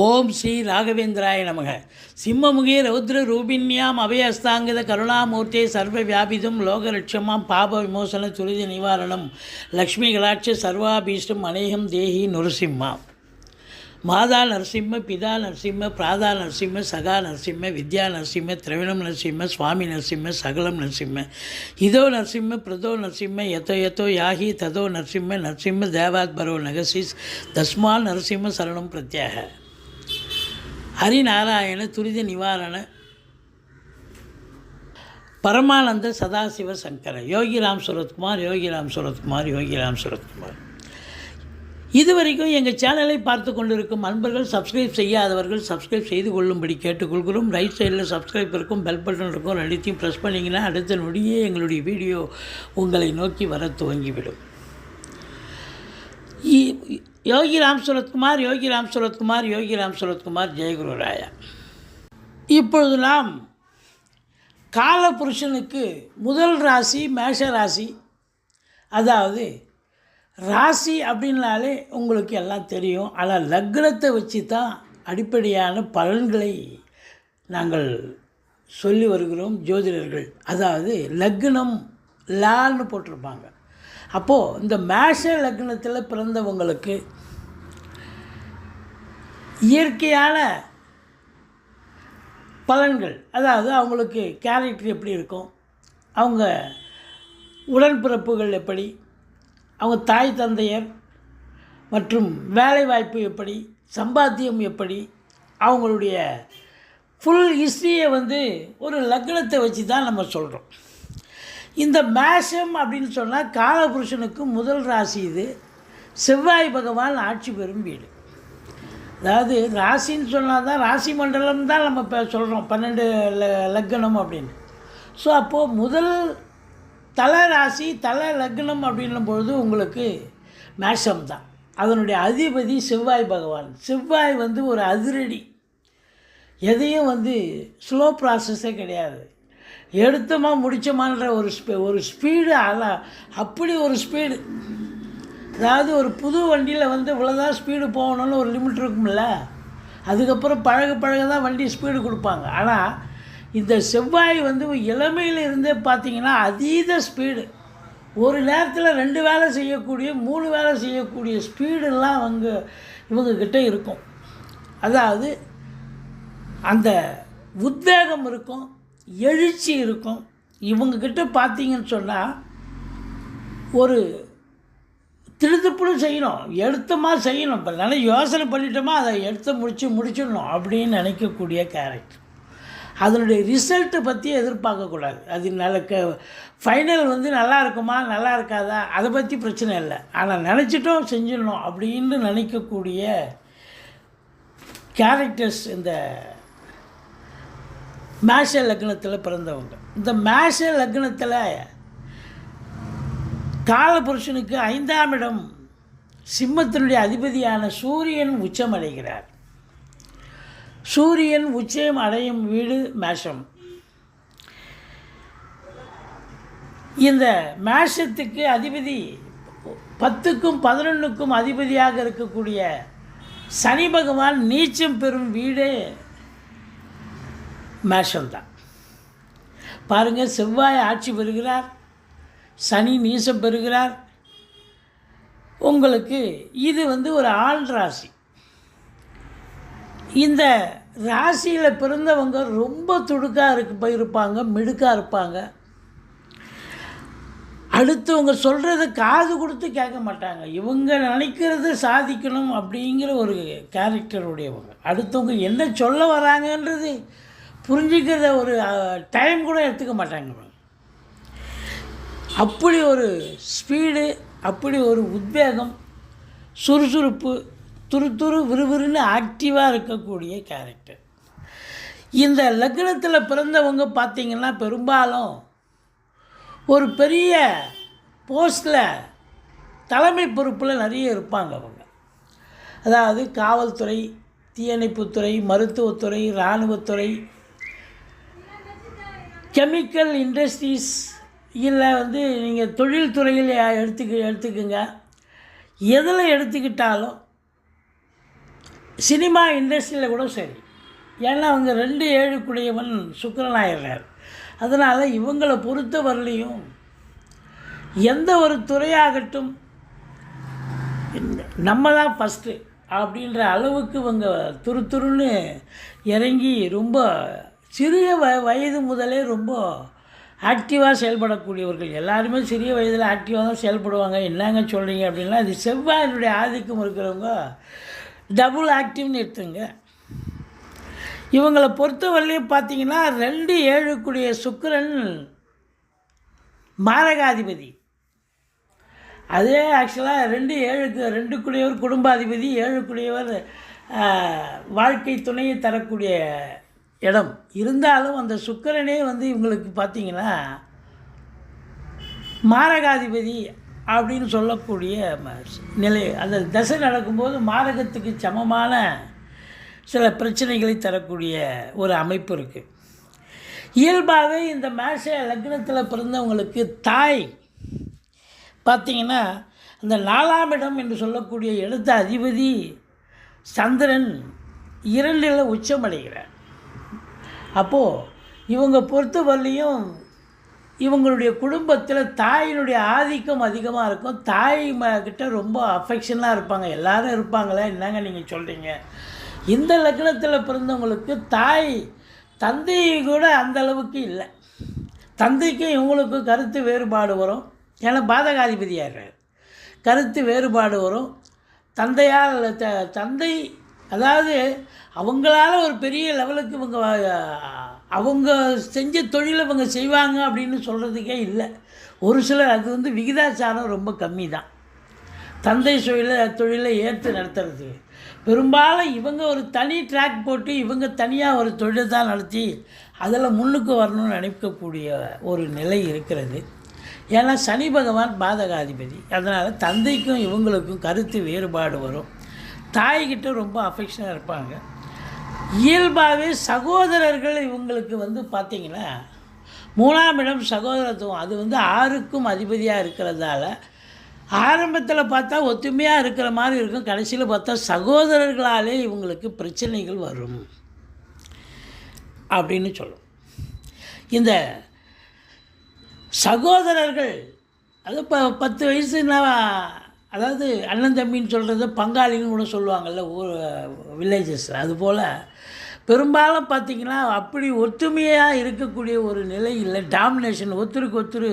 ஓம் ஸ்ரீ ராகவேந்திராய நமக. சிம்மமுகே ரௌத்ர ரூபின்யாம் அபயஸ்தாங்கித கருணாமூர்த்தே சர்வ வியாபிதம் லோகலட்சமாம் பாப விமோசன துரித நிவாரணம். லக்ஷ்மி கலாட்ச சர்வாபீஷ்டம் அநேகம் தேகி நுரசிம்மா. மாதா நரசிம்ம பிதா நரசிம்ம பிராதா நரசிம்ம சகா நரசிம்ம வித்யா நரசிம்ம திரவிணம் நரசிம்ம சுவாமி நரசிம்ம சகலம் நரசிம்ம. இதோ நரசிம்ம பிரதோ நரசிம்ம எத்தோ எத்தோ யாகி ததோ நரசிம்ம நரசிம்ம தேவாத் பரோ நகசிஸ் தஸ்மால் நரசிம்ம சரணம் பிரத்யாக. ஹரிநாராயண துரித நிவாரண பரமானந்த சதாசிவ சங்கர. யோகிராம் சுரத்குமார் யோகிராம் சுரத்குமார் யோகிராம் சுரத்குமார். இதுவரைக்கும் எங்கள் சேனலை பார்த்து கொண்டிருக்கும் அன்பர்கள் சப்ஸ்கிரைப் செய்யாதவர்கள் சப்ஸ்கிரைப் செய்து கொள்ளும்படி கேட்டுக்கொள்கிறோம். ரைட் சைடில் சப்ஸ்கிரைப் இருக்கும் பெல் பட்டன் இருக்கும் ரெண்டுத்தையும் ப்ரெஸ் பண்ணிங்கன்னா அடுத்த நொடியே எங்களுடைய வீடியோ உங்களை நோக்கி வர துவங்கிவிடும். யோகி ராம் சுரத்குமார் யோகி ராம் சுரத்குமார் யோகி ராம் சுரத்குமார் ஜெயகுரு ராயா இப்பொழுது நாம் காலபுருஷனுக்கு முதல் ராசி மேஷ ராசி அதாவது ராசி அப்படின்னாலே உங்களுக்கு எல்லாம் தெரியும். ஆனால் லக்னத்தை வச்சு தான் அடிப்படையான பலன்களை நாங்கள் சொல்லி வருகிறோம் ஜோதிடர்கள். அதாவது லக்னம் லான்னு போட்டிருப்பாங்க. அப்போது இந்த மேஷ லக்னத்தில் பிறந்தவங்களுக்கு இயற்கையான பலன்கள் அதாவது அவங்களுக்கு கேரக்டர் எப்படி இருக்கும் அவங்க உடன்பிறப்புகள் எப்படி அவங்க தாய் தந்தையர் மற்றும் வேலைவாய்ப்பு எப்படி சம்பாத்தியம் எப்படி அவங்களுடைய ஃபுல் ஹிஸ்ட்ரியை வந்து ஒரு லக்னத்தை வச்சு தான் நம்ம சொல்கிறோம் இந்த மேஷம் அப்படின்னு சொன்னால் காலபுருஷனுக்கு முதல் ராசி இது. செவ்வாய் பகவான் ஆட்சி பெறும் வீடு. அதாவது ராசின்னு சொன்னால் தான் ராசி மண்டலம் தான் நம்ம இப்போ சொல்கிறோம் பன்னெண்டு லக்னம் அப்படின்னு. ஸோ அப்போது முதல் தல ராசி தல லக்னம் அப்படின்னும் பொழுது உங்களுக்கு மேஷம் தான். அதனுடைய அதிபதி செவ்வாய் பகவான். செவ்வாய் வந்து ஒரு அதிரடி. எதையும் வந்து ஸ்லோ ப்ராசஸே கிடையாது. எடுத்தோமா முடிச்சோமான்ற ஒரு ஸ்பீ ஒரு ஸ்பீடு அல அப்படி ஒரு ஸ்பீடு அதாவது ஒரு புது வண்டியில் வந்து இவ்வளோதான் ஸ்பீடு போகணும்னு ஒரு லிமிட் இருக்கும்ல? அதுக்கப்புறம் பழக பழக தான் வண்டி ஸ்பீடு கொடுப்பாங்க. ஆனால் இந்த செவ்வாய் வந்து இளமையில் இருந்தே பார்த்தீங்கன்னா அதீத ஸ்பீடு ஒரு நேரத்தில் ரெண்டு வேலை செய்யக்கூடிய மூணு வேலை செய்யக்கூடிய ஸ்பீடெல்லாம் அவங்க இவங்கக்கிட்ட இருக்கும். அதாவது அந்த உத்வேகம் இருக்கும். எழுச்சி இருக்கும். இவங்கக்கிட்ட பார்த்தீங்கன்னு சொன்னால் ஒரு திருத்துப்புடும் செய்யணும் எடுத்தமாக செய்யணும். இப்போ நல்லா யோசனை பண்ணிட்டோமா அதை எடுத்து முடிச்சு முடிச்சிடணும் அப்படின்னு நினைக்கக்கூடிய கேரக்டர் அதனுடைய ரிசல்ட்டை பற்றி எதிர்பார்க்கக்கூடாது அது நல்ல க ஃபைனல் வந்து நல்லா இருக்குமா நல்லா இருக்காதா அதை பற்றி பிரச்சனை இல்லை. ஆனால் நினச்சிட்டோம் செஞ்சிடணும் அப்படின்னு நினைக்கக்கூடிய கேரக்டர்ஸ் இந்த மேஷ லக்னத்தில் பிறந்தவங்க. இந்த மேஷ லக்னத்தில் காலபுருஷனுக்கு ஐந்தாம் இடம் சிம்மத்தினுடைய அதிபதியான சூரியன் உச்சம் அடைகிறார். சூரியன் உச்சம் அடையும் வீடு மேஷம். இந்த மேஷத்துக்கு அதிபதி பத்துக்கும் பதினொன்றுக்கும் அதிபதியாக இருக்கக்கூடிய சனி பகவான் நீச்சம் பெறும் வீடே மேஷம்தான் பாருங்கள் செவ்வாய் ஆட்சி பெறுகிறார் சனி நீசம் பெறுகிறார். உங்களுக்கு இது வந்து ஒரு ஆள் ராசி. இந்த ராசியில் பிறந்தவங்க ரொம்ப துடுக்காக இருக்கு இருப்பாங்க மிடுக்காக இருப்பாங்க. அடுத்தவங்க சொல்கிறத காது கொடுத்து கேட்க மாட்டாங்க. இவங்க நினைக்கிறது சாதிக்கணும் அப்படிங்கிற ஒரு கேரக்டருடையவங்க அடுத்தவங்க என்ன சொல்ல வராங்கன்றது புரிஞ்சுக்கிறத ஒரு டைம் கூட எடுத்துக்க மாட்டாங்க அப்படி ஒரு ஸ்பீடு அப்படி ஒரு உத்வேகம் சுறுசுறுப்பு துரு துரு விறுவிறுன்னு ஆக்டிவாக இருக்கக்கூடிய கேரக்டர் இந்த லக்னத்தில் பிறந்தவங்க பார்த்திங்கன்னா பெரும்பாலும் ஒரு பெரிய போஸ்டில் தலைமை பொறுப்பில் நிறைய இருப்பாங்க அவங்க. அதாவது காவல்துறை தீயணைப்புத்துறை மருத்துவத்துறை இராணுவத்துறை கெமிக்கல் இண்டஸ்ட்ரீஸ் இல்லை வந்து நீங்கள் தொழில்துறையில் எடுத்துக்க எடுத்துக்கோங்க. எதில் எடுத்துக்கிட்டாலும் சினிமா இண்டஸ்ட்ரியில் கூட சரி. ஏன்னா அவங்க ரெண்டு ஏழுக்குடையவன் சுக்கரனாயிடுறார் அதனால் இவங்களை பொறுத்த வரலையும் எந்த ஒரு துறையாகட்டும் நம்ம தான் ஃபஸ்ட்டு அப்படின்ற அளவுக்கு இவங்க துரு துருன்னு இறங்கி ரொம்ப சிறிய வ வயது முதலே ரொம்ப ஆக்டிவாக செயல்படக்கூடியவர்கள். எல்லாருமே சிறிய வயதில் ஆக்டிவாக தான் செயல்படுவாங்க. என்னங்க சொல்கிறீங்க அப்படின்னா இது செவ்வாயினுடைய ஆதிக்கம் இருக்கிறவங்க டபுள் ஆக்டிவ்னு எடுத்துங்க. இவங்களை பொறுத்தவரையிலையும் பார்த்தீங்கன்னா ரெண்டு ஏழுக்குடைய சுக்கிரன் மாரகாதிபதி. அதே ஆக்சுவலாக ரெண்டு ஏழுக்கு ரெண்டுக்குடையவர் குடும்பாதிபதி ஏழுக்குடையவர் வாழ்க்கை துணையை தரக்கூடிய இடம். இருந்தாலும் அந்த சுக்கரனே வந்து இவங்களுக்கு பார்த்திங்கன்னா மாரகாதிபதி அப்படின்னு சொல்லக்கூடிய நிலை அந்த தசை நடக்கும்போது மாரகத்துக்கு சமமான சில பிரச்சனைகளை தரக்கூடிய ஒரு அமைப்பு இருக்குது இயல்பாகவே இந்த மேஷ லக்னத்தில் பிறந்தவங்களுக்கு தாய் பார்த்தீங்கன்னா அந்த நாலாம் இடம் என்று சொல்லக்கூடிய இடத்த அதிபதி சந்திரன் இரண்டில் உச்சமடைகிறார். அப்போது இவங்க பொறுத்த வரலையும் இவங்களுடைய குடும்பத்தில் தாயினுடைய ஆதிக்கம் அதிகமாக இருக்கும். தாய் கிட்ட ரொம்ப அஃபெக்ஷனாக இருப்பாங்க. எல்லோரும் இருப்பாங்களே? என்னங்க நீங்கள் சொல்கிறீங்க இந்த லக்னத்தில் பிறந்தவங்களுக்கு தாய் தந்தை கூட அந்த அளவுக்கு இல்லை. தந்தைக்கும் இவங்களுக்கும் கருத்து வேறுபாடு வரும். ஏன்னா பாதகாதிபதியாகிறார் கருத்து வேறுபாடு வரும். தந்தையால் த தந்தை அதாவது அவங்களால ஒரு பெரிய லெவலுக்கு இவங்க அவங்க செஞ்ச தொழிலை இவங்க செய்வாங்க அப்படின்னு சொல்கிறதுக்கே இல்லை. ஒரு சிலர் அது வந்து விகிதாச்சாரம் ரொம்ப கம்மி தான் தந்தை தொழிலை தொழிலை ஏற்று நடத்துறது. பெரும்பாலும் இவங்க ஒரு தனி ட்ராக் போட்டு இவங்க தனியாக ஒரு தொழிலை தான் நடத்தி அதில் முன்னுக்கு வரணும்னு நினைக்கக்கூடிய ஒரு நிலை இருக்கிறது. ஏன்னா சனி பகவான் பாதகாதிபதி. அதனால் தந்தைக்கும் இவங்களுக்கும் கருத்து வேறுபாடு வரும். தாய்கிட்ட ரொம்ப அஃபெக்ஷனாக இருப்பாங்க. இயல்பாகவே சகோதரர்கள் இவங்களுக்கு வந்து பார்த்திங்கன்னா மூணாம் இடம் சகோதரத்துவம். அது வந்து ஆறுக்கும் அதிபதியாக இருக்கிறதால ஆரம்பத்தில் பார்த்தா ஒத்துமையாக இருக்கிற மாதிரி இருக்கும். கடைசியில் பார்த்தா சகோதரர்களாலே இவங்களுக்கு பிரச்சனைகள் வரும். அப்படின்னு சொல்லும் இந்த சகோதரர்கள் அது இப்போ பத்து வயசுனா அதாவது அண்ணன் தம்பின்னு சொல்கிறது பங்காளின்னு கூட சொல்லுவாங்கள்ல ஊர் வில்லேஜஸில் அதுபோல் பெரும்பாலும் பார்த்திங்கன்னா அப்படி ஒற்றுமையாக இருக்கக்கூடிய ஒரு நிலை இல்லை. டாமினேஷன் ஒருத்தருக்கு ஒருத்தர்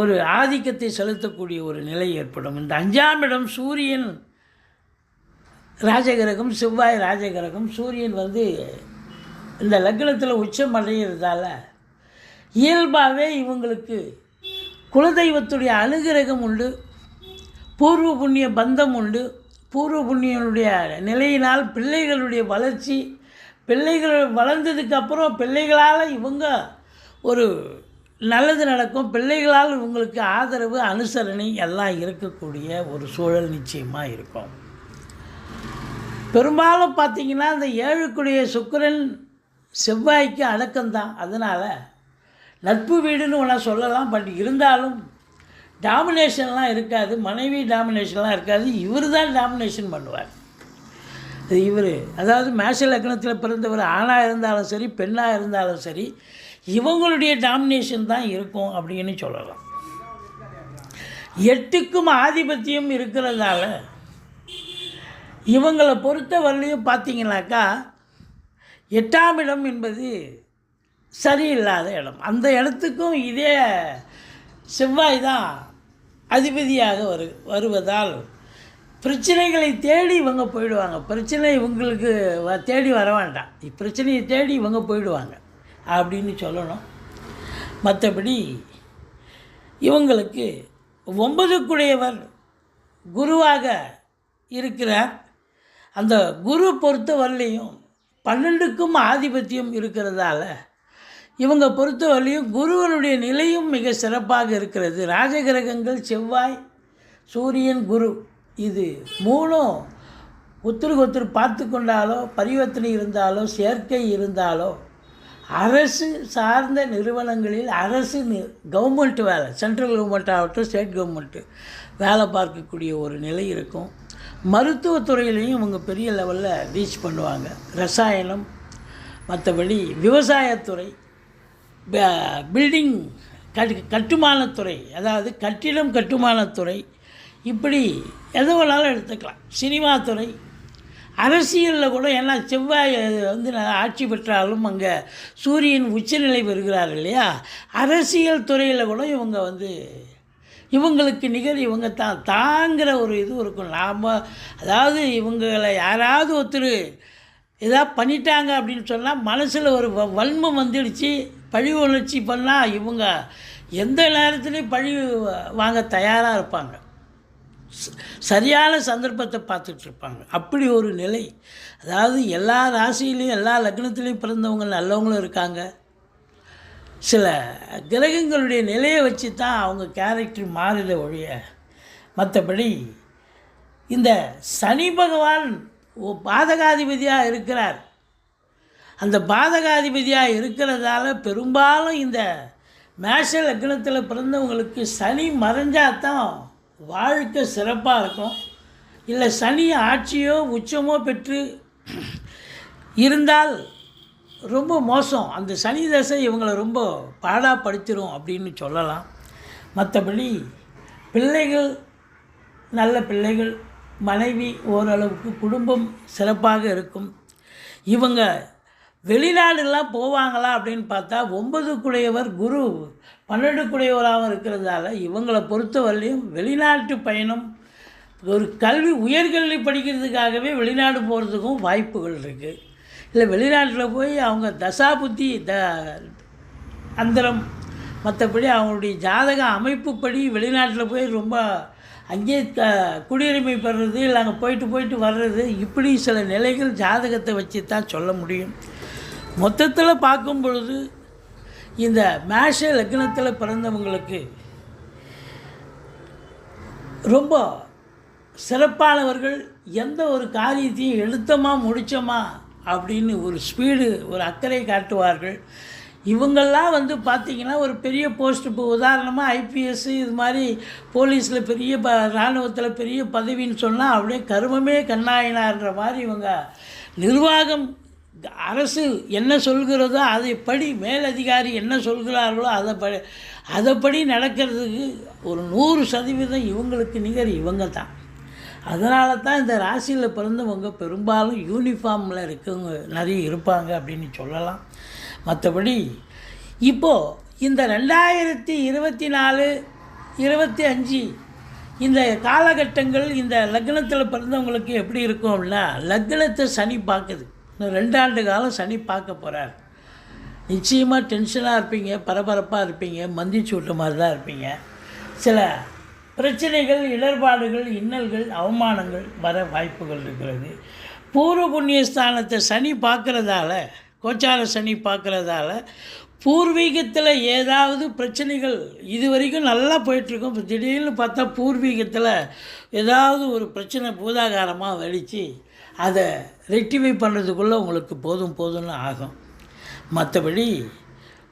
ஒரு ஆதிக்கத்தை செலுத்தக்கூடிய ஒரு நிலை ஏற்படும். இந்த அஞ்சாம் இடம் சூரியன் ராஜகிரகம் செவ்வாய் ராஜகிரகம். சூரியன் வந்து இந்த லக்னத்தில் உச்சம் அடைகிறதால இயல்பாகவே இவங்களுக்கு குலதெய்வத்துடைய அனுகிரகம் உண்டு. பூர்வ புண்ணிய பந்தம் உண்டு. பூர்வ புண்ணியனுடைய நிலையினால் பிள்ளைகளுடைய வளர்ச்சி பிள்ளைகள் வளர்ந்ததுக்கப்புறம் பிள்ளைகளால் இவங்க ஒரு நல்லது நடக்கும். பிள்ளைகளால் இவங்களுக்கு ஆதரவு அனுசரணை எல்லாம் இருக்கக்கூடிய ஒரு சூழல் நிச்சயமாக இருக்கும். பெரும்பாலும் பார்த்தீங்கன்னா இந்த ஏழுக்குடைய சுக்கிரன் செவ்வாய்க்கு அடக்கம்தான். அதனால் நட்பு வீடுன்னு ஒன்றா சொல்லலாம். பட் இருந்தாலும் டாமினேஷன்லாம் இருக்காது மனைவி டாமினேஷன்லாம் இருக்காது இவர் தான் டாமினேஷன் பண்ணுவார் இவர். அதாவது மேஷ லக்னத்தில் பிறந்தவர் ஆணாக இருந்தாலும் சரி பெண்ணாக இருந்தாலும் சரி இவங்களுடைய டாமினேஷன் தான் இருக்கும் அப்படின்னு சொல்லலாம். எட்டுக்கும் ஆதிபத்தியம் இருக்கிறதால இவங்களை பொறுத்த வரலையும் பார்த்தீங்கன்னாக்கா எட்டாம் இடம் என்பது சரியில்லாத இடம். அந்த இடத்துக்கும் இதே செவ்வாய் தான் அதிபதியாக வரு வருவதால் பிரச்சனைகளை தேடி இவங்க போயிடுவாங்க. பிரச்சனை இவங்களுக்கு வ- தேடி வர வேண்டாம். பிரச்சனையை தேடி இவங்க போயிடுவாங்க. அப்படின்னு சொல்லணும். மற்றபடி இவங்களுக்கு ஒன்பதுக்குடையவர் குருவாக இருக்கிறார். அந்த குரு பொறுத்த வரலையும் பன்னெண்டுக்கும் ஆதிபத்தியம் இருக்கிறதால இவங்க பொறுத்தவரையும் குருவனுடைய நிலையும் மிக சிறப்பாக இருக்கிறது. ராஜகிரகங்கள் செவ்வாய் சூரியன் குரு. இது மூணும் ஒத்துருக்கு ஒத்துரு பார்த்து கொண்டாலோ பரிவர்த்தனை இருந்தாலோ சேர்க்கை இருந்தாலோ அரசு சார்ந்த நிறுவனங்களில் அரசு கவர்மெண்ட் வேலை சென்ட்ரல் கவர்மெண்ட் ஆகட்டும் ஸ்டேட் கவர்மெண்ட்டு வேலை பார்க்கக்கூடிய ஒரு நிலை இருக்கும். மருத்துவத்துறையிலையும் இவங்க பெரிய லெவலில் ரீச் பண்ணுவாங்க. ரசாயனம் மற்றபடி விவசாயத்துறை பில்டிங் கட்டு கட்டுமானத்துறை அதாவது கட்டிடம் கட்டுமானத்துறை இப்படி எது வேணாலும் எடுத்துக்கலாம். சினிமா துறை அரசியலில் கூட ஏன்னா செவ்வாய் வந்து ஆட்சி பெற்றாலும் அங்கே சூரியன் உச்சநிலை பெறுகிறார் இல்லையா? அரசியல் துறையில் கூட இவங்க வந்து இவங்களுக்கு நிகர் இவங்க தான் தாங்கிற ஒரு இது இருக்கும். நாம் அதாவது இவங்களை யாராவது ஒருத்தர் ஏதாவது பண்ணிட்டாங்க அப்படின்னு சொன்னால் மனசில் ஒரு வ- வன்மம் வந்துடுச்சு. பழி உணர்ச்சி பண்ணால் இவங்க எந்த நேரத்துலையும் பழி வாங்க தயாராக இருப்பாங்க. சரியான சந்தர்ப்பத்தை பார்த்துட்டு இருப்பாங்க. அப்படி ஒரு நிலை. அதாவது எல்லா ராசியிலையும் எல்லா லக்னத்துலேயும் பிறந்தவங்க நல்லவங்களும் இருக்காங்க. சில கிரகங்களுடைய நிலையை வச்சு தான் அவங்க கேரக்டர் மாறுத ஒழிய மற்றபடி இந்த சனி பகவான் பாதகாதிபதியாக இருக்கிறார். அந்த பாதகாதிபதியாக இருக்கிறதால பெரும்பாலும் இந்த மேஷ லக்னத்தில் பிறந்தவங்களுக்கு சனி மறைஞ்சால் தான் வாழ்க்கை சிறப்பாக இருக்கும். இல்லை சனி ஆட்சியோ உச்சமோ பெற்று இருந்தால் ரொம்ப மோசம். அந்த சனி தசை இவங்களை ரொம்ப பாடாப்படுத்திடும் அப்படின்னு சொல்லலாம். மற்றபடி பிள்ளைகள் நல்ல பிள்ளைகள் மனைவி ஓரளவுக்கு குடும்பம் சிறப்பாக இருக்கும். இவங்க வெளிநாடுலாம் போவாங்களா அப்படின்னு பார்த்தா ஒன்பது குடையவர் குரு பன்னெண்டு குடையவராகவும் இருக்கிறதால இவங்களை பொறுத்தவரையிலையும் வெளிநாட்டு பயணம் ஒரு கல்வி உயர்கல்வி படிக்கிறதுக்காகவே வெளிநாடு போகிறதுக்கும் வாய்ப்புகள் இருக்குது இல்லை வெளிநாட்டில் போய் அவங்க தசா புத்தி த அந்தரம் மற்றபடி அவங்களுடைய ஜாதக அமைப்புப்படி வெளிநாட்டில் போய் ரொம்ப அங்கேயே க குடியுரிமை பெறுறது இல்லை அங்கே போயிட்டு போயிட்டு வர்றது இப்படி சில நிலைகள் ஜாதகத்தை வச்சு தான் சொல்ல முடியும். மொத்தத்தில் பார்க்கும் பொழுது இந்த மேஷ லக்னத்தில் பிறந்தவங்களுக்கு ரொம்ப சிறப்பானவர்கள் எந்த ஒரு காரியத்தையும் எடுத்தோமா முடித்தோமா அப்படின்னு ஒரு ஸ்பீடு ஒரு அக்கறை காட்டுவார்கள். இவங்கெல்லாம் வந்து பார்த்திங்கன்னா ஒரு பெரிய போஸ்ட் இப்போ உதாரணமாக ஐபிஎஸ் இது மாதிரி போலீஸில் பெரிய ப இராணுவத்தில் பெரிய பதவின்னு சொன்னால் அப்படியே கருமமே கண்ணாயினார்ன்ற மாதிரி இவங்க நிர்வாகம் அரசு என்ன சொல்கிறதோ அதைப்படி மேலதிகாரி என்ன சொல்கிறார்களோ அதை ப அதைப்படி நடக்கிறதுக்கு ஒரு நூறு சதவீதம் இவங்களுக்கு நிகர் இவங்க தான். அதனால தான் இந்த ராசியில் பிறந்தவங்க பெரும்பாலும் யூனிஃபார்மில் இருக்கவங்க நிறைய இருப்பாங்க அப்படின்னு சொல்லலாம். மற்றபடி இப்போது இந்த ரெண்டாயிரத்தி இருபத்தி நாலு இருபத்தி அஞ்சு இந்த காலகட்டங்கள் இந்த லக்னத்தில் பிறந்தவங்களுக்கு எப்படி இருக்கும் அப்படின்னா லக்னத்தை சனி பார்க்குது. இன்னும் ரெண்டாண்டு காலம் சனி பார்க்க போகிறார் நிச்சயமாக டென்ஷனாக இருப்பீங்க பரபரப்பாக இருப்பீங்க மந்திச்சு விட்ட மாதிரி தான் இருப்பீங்க. சில பிரச்சனைகள் இடர்பாடுகள் இன்னல்கள் அவமானங்கள் வர வாய்ப்புகள் இருக்கிறது. பூர்வ புண்ணிய ஸ்தானத்தை சனி பார்க்குறதால கோச்சார சனி பார்க்குறதால பூர்வீகத்தில் ஏதாவது பிரச்சனைகள் இது வரைக்கும் நல்லா போயிட்டுருக்கும். இப்போ திடீர்னு பார்த்தா பூர்வீகத்தில் ஏதாவது ஒரு பிரச்சனை பூதாகாரமாக வெடித்து அதை ரெக்டிஃபை பண்ணுறதுக்குள்ளே உங்களுக்கு போதும் போதும்னு ஆகும். மற்றபடி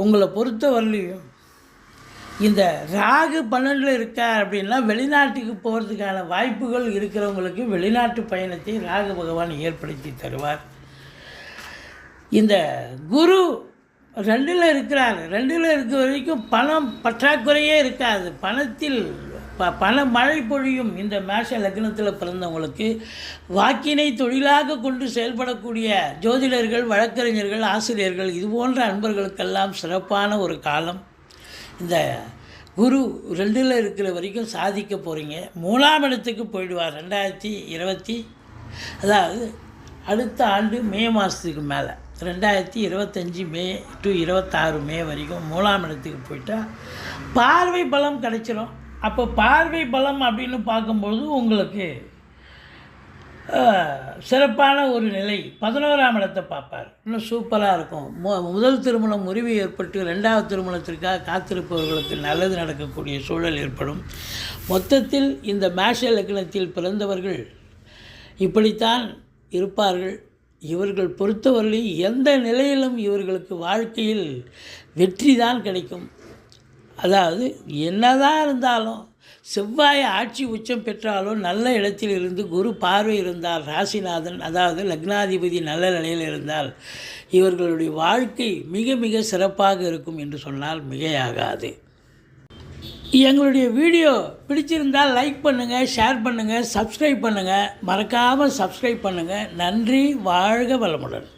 உங்களை பொறுத்த வரலையும் இந்த ராகு பன்னெண்டில் இருக்கார் அப்படின்னா வெளிநாட்டுக்கு போகிறதுக்கான வாய்ப்புகள் இருக்கிறவங்களுக்கு வெளிநாட்டு பயணத்தை ராகு பகவான் ஏற்படுத்தி தருவார். இந்த குரு ரெண்டில் இருக்கிறார். ரெண்டில் இருக்கிற வரைக்கும் பணம் பற்றாக்குறையே இருக்காது. பணத்தில் ப பல மழை பொழியும் இந்த மேஷ லக்னத்தில் பிறந்தவங்களுக்கு வாக்கினை தொழிலாக கொண்டு செயல்படக்கூடிய ஜோதிடர்கள் வழக்கறிஞர்கள் ஆசிரியர்கள் இது போன்ற அன்பர்களுக்கெல்லாம் சிறப்பான ஒரு காலம். இந்த குரு ரெண்டில் இருக்கிற வரைக்கும் சாதிக்க போகிறீங்க மூணாம் இடத்துக்கு போயிடுவார் ரெண்டாயிரத்தி இருபத்தி. அதாவது அடுத்த ஆண்டு மே மாதத்துக்கு மேலே ரெண்டாயிரத்தி இருபத்தஞ்சி மே டு இருபத்தாறு மே வரைக்கும் மூணாம் இடத்துக்கு போயிட்டால் பார்வை பலம் கிடைச்சிரும். அப்போ பார்வை பலம் அப்படின்னு பார்க்கும்பொழுது உங்களுக்கு சிறப்பான ஒரு நிலை. பதினோராம் இடத்தை பார்ப்பார். இன்னும் சூப்பராக இருக்கும். மு முதல் திருமணம் முறிவு ஏற்பட்டு ரெண்டாவது திருமணத்திற்காக காத்திருப்பவர்களுக்கு நல்லது நடக்கக்கூடிய சூழல் ஏற்படும். மொத்தத்தில் இந்த மேஷ லக்னத்தில் பிறந்தவர்கள் இப்படித்தான் இருப்பார்கள். இவர்கள் பொறுத்தவரையில் எந்த நிலையிலும் இவர்களுக்கு வாழ்க்கையில் வெற்றி தான் கிடைக்கும். அதாவது என்னதான் இருந்தாலும் செவ்வாய் ஆட்சி உச்சம் பெற்றாலும் நல்ல இடத்தில் இருந்து குரு பார்வை இருந்தால் ராசிநாதன் அதாவது லக்னாதிபதி நல்ல நிலையில் இருந்தால் இவர்களுடைய வாழ்க்கை மிக மிக சிறப்பாக இருக்கும் என்று சொன்னால் மிகையாகாது. எங்களுடைய வீடியோ பிடிச்சிருந்தால் லைக் பண்ணுங்கள் ஷேர் பண்ணுங்கள் சப்ஸ்கிரைப் பண்ணுங்கள் மறக்காமல் சப்ஸ்கிரைப் பண்ணுங்கள் நன்றி வாழ்க வளமுடன்.